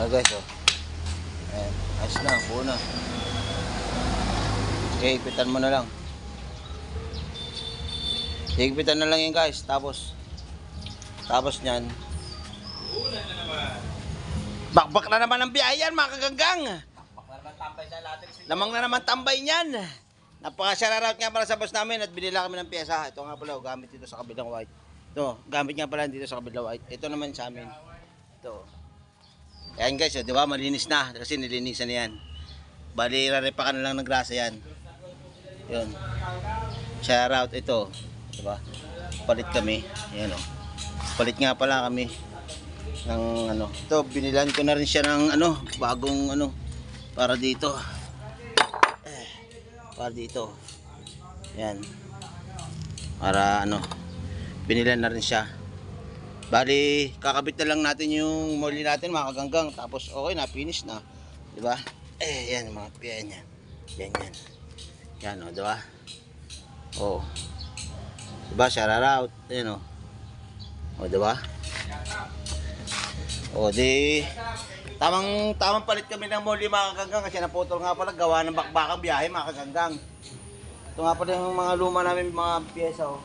Ah guys, oh. Ayan, ayos na, buo na. Okay, ipitan mo na lang. Higpitan na lang yan guys, tapos tapos niyan. Bakbak na naman ang biyayan mga kaganggang. Lamang na naman tambay niyan. Napaka-shoutout nga pala sa boss namin at binila kami ng pyesa. Ito nga pala, oh, gamit dito sa kabilang white. Ito, gamit nga pala dito sa kabilang white. Ito naman sa amin. Ito. Ayan guys, oh, di ba? Malinis na kasi nilinisan na yan. Bali, rarepakan na lang ng grasa yan. Yun. Shoutout ito. Di ba? Palit kami. Ayan oh. Palit nga pala kami ng ano. Ito, binilan ko na rin siya ng ano, bagong ano para dito. Eh, para dito. Yan. Para ano, binilan na rin siya. Bali, kakabit na lang natin yung molly natin mga kaganggang. Tapos okay na, finish na. Di ba? Eh, yan mga piyan yan. Yan yan. Yan o, di ba? Oh. Diba, shout out. Ayan o. O, diba? O, di... Tamang, tamang palit kami ng muli mga kaganggang kasi naputol nga pala gawa ng bakbakang biyahe mga kaganggang. Ito nga pala yung mga luma namin mga pyesa o.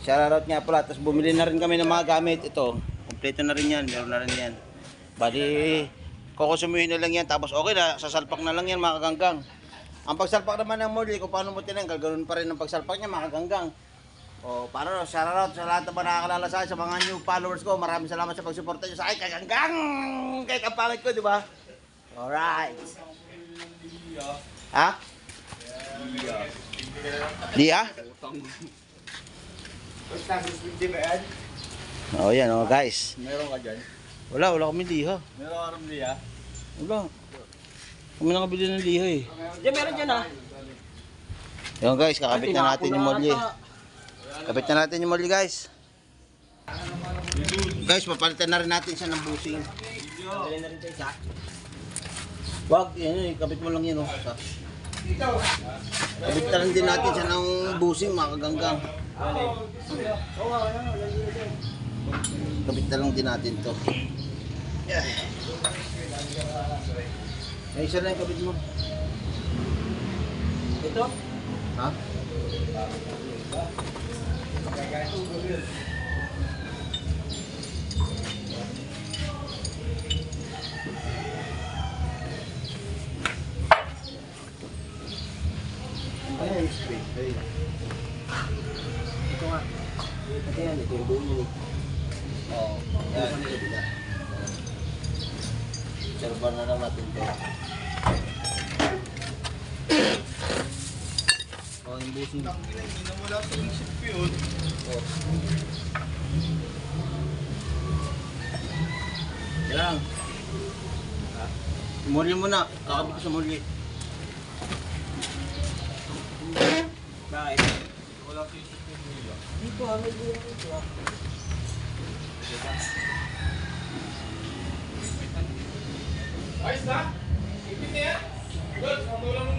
Shout out nga pala. Tapos bumili na rin kami ng mga gamit. Ito, kompleto na rin yan. Meron na rin yan. Bali, kukusumihin na lang yan. Tapos okay na, sasalpak na lang yan mga kaganggang. Ang pagsalpak naman ng muli, kung paano mo tinanggal, ganoon pa rin ang pagsalpak niya mga kaganggang. O, para shout out sa lahat ng mga nakakalala sa sa mga new followers ko. Maraming salamat sa pagsuporta niyo sa akin. Kaganggang! Kay kapangit ko, di ba? Alright. Ha? Di ha? Oh, yan oh, guys. Meron ka dyan? Wala, wala kami liha. Meron ka rin niya? Wala. Kami nakabili ng liha eh. Diyan meron dyan ah. Yan guys, kakabit na natin yung molly. Kabit na natin yung molly guys. Guys, papalitan na rin natin siya ng busing. Dali na rin tayo isa. Wag, yan yun, kabit mo lang yun oh. Sa. Rin din natin siya ng busing mga kaganggang. Lang din natin to. Ay, isa na yung kabit mo. Ito. Ha? Straight. Ito nga. Ito yan. Ito yung buo niya. Oo. Yan. Serban na lang natin to. Oh, yung busing. Hindi na wala sa isip yun. Oh. Yan lang. Muli mo na. Kakabit ko sa muli. Bakit? Wala sa ko nila. Dito ah. May buo dito ah. Ayos na? Ipit na yan? Good, mamulang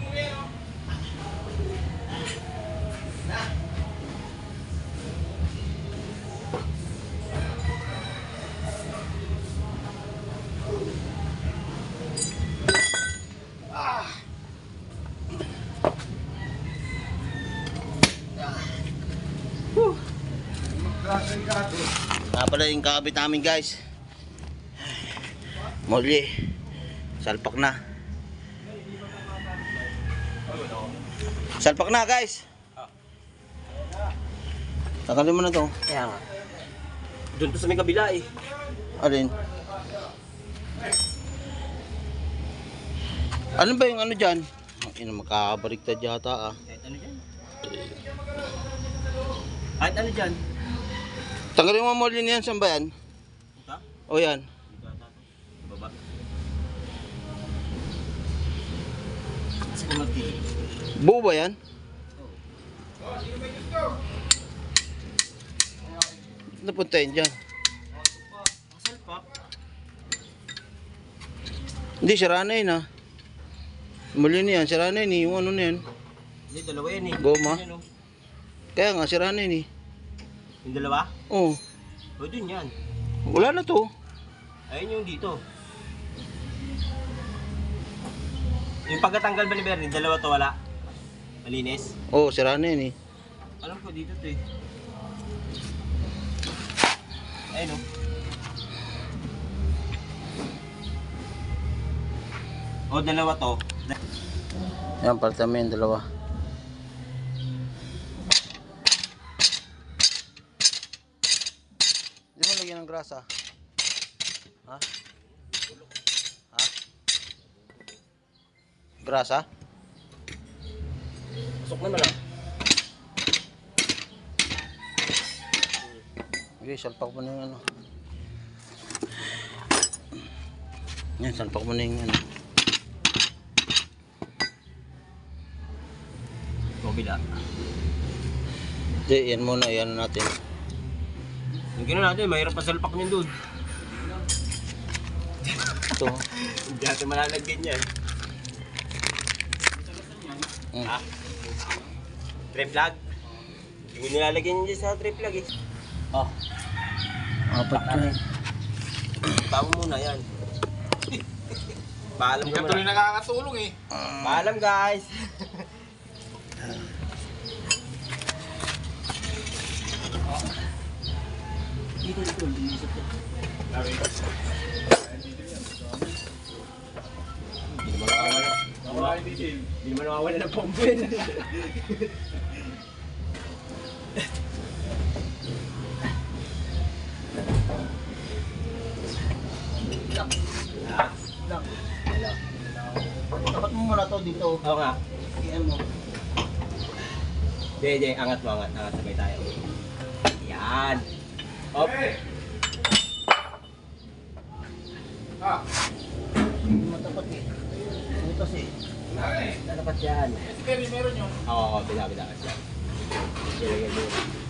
Nga pala yung kakabit namin guys. Muli. Salpak na. Salpak na guys. Tagalin mo na to. Kaya nga. Doon to sa may kabila eh. Alin? Ano ba yung ano dyan? Ina makakabaliktad yata ah. Kahit ano dyan. Kahit ano dyan. Tanggalin mo muli niyan, saan ba yan? Ito? O yan. Baba. Buo ba yan? Napunta yun dyan. Hindi, sira na yun ah. Muli na yan, sira na yun eh. Yung ano na yan. Hindi, dalawa yan eh. Goma? Oh. Kaya nga, sira na yun eh. Yung dalawa? Oo. O, dun yan. Wala na to. Ayun yung dito. Yung pagkatanggal ba ni Bernie, dalawa to wala? Malinis? Oo, oh, sira na yan eh. Alam ko dito to eh. Ayun o. O, dalawa to. Yan, parte dalawa. Grasa. Ha? Ha? Grasa? Pasok naman ah. Okay, salpak mo na yung ano. Yan, salpak mo na yung ano. Kabila. Hindi, yan muna, yan natin. Yung gano'n natin, mahirap pa salpak niyan doon. Ito. Hindi natin malalagyan yan. Mm. Ha? Trip lag? Hindi mo nilalagyan yan dyan sa trip lag eh. Oh, Apat na. tama muna yan. Paalam Hindi ka tuloy nakakatulong eh. Paalam guys. Nakawala. Wala yung detail. Hindi naman nakawala ng pompo yun. Tapat mo muna to dito. Oo nga. Yan mo. Hindi, hindi. Angat mo, angat. Angat sabay tayo. Yan. Hey! Ah, Matapat eh. Butas eh. Dapat yan. Si Kenny meron yung Oo, bila, bila. Ilagay mo.